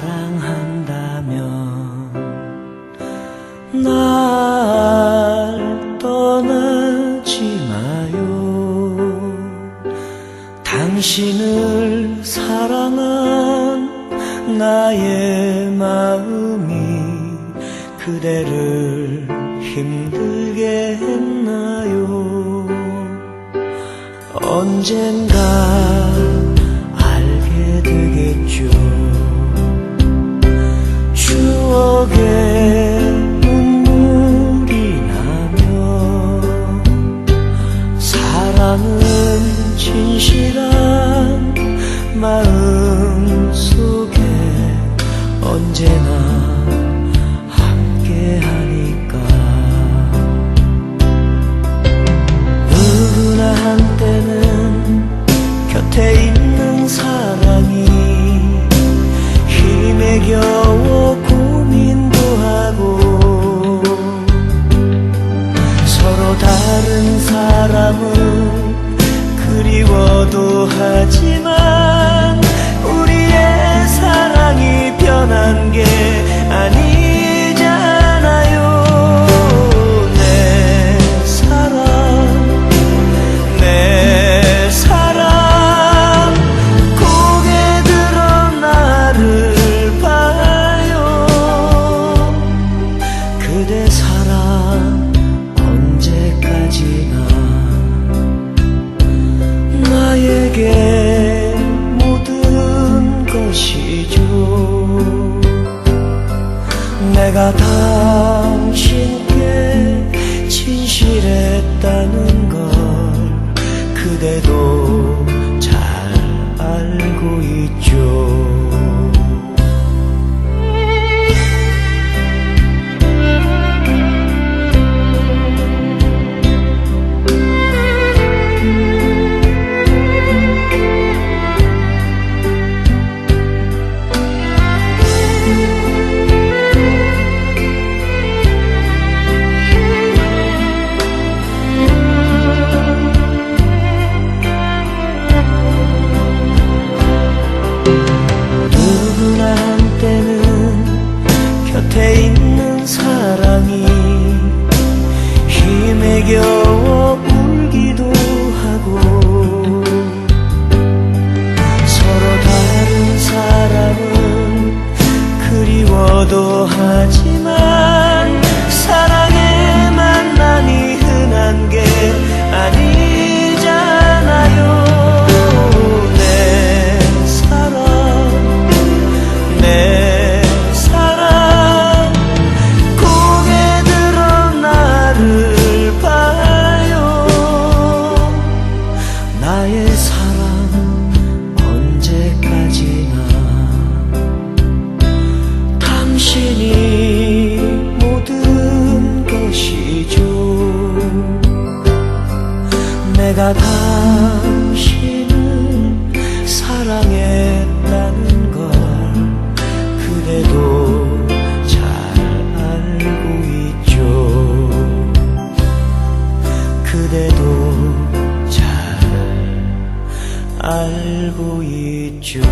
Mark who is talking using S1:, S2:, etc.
S1: 사랑한다면 날 떠나지 마요. 당신을 사랑한 나의 마음이 그대를 힘들게 했나요? 언젠가 알게 되겠죠. 마음 속에 언제나 함께하니까. 누구나 한때는 곁에 있는 사랑이 힘에 겨워 고민도 하고 서로 다른 사람은 그리워도 하지만 나에게 모든 것이죠. 내가 당신께 진실했다는 걸 그대도 হাজি 내가 당신을 사랑했다는 걸 그대도 잘 알고 있죠. 그대도 잘 알고 있죠.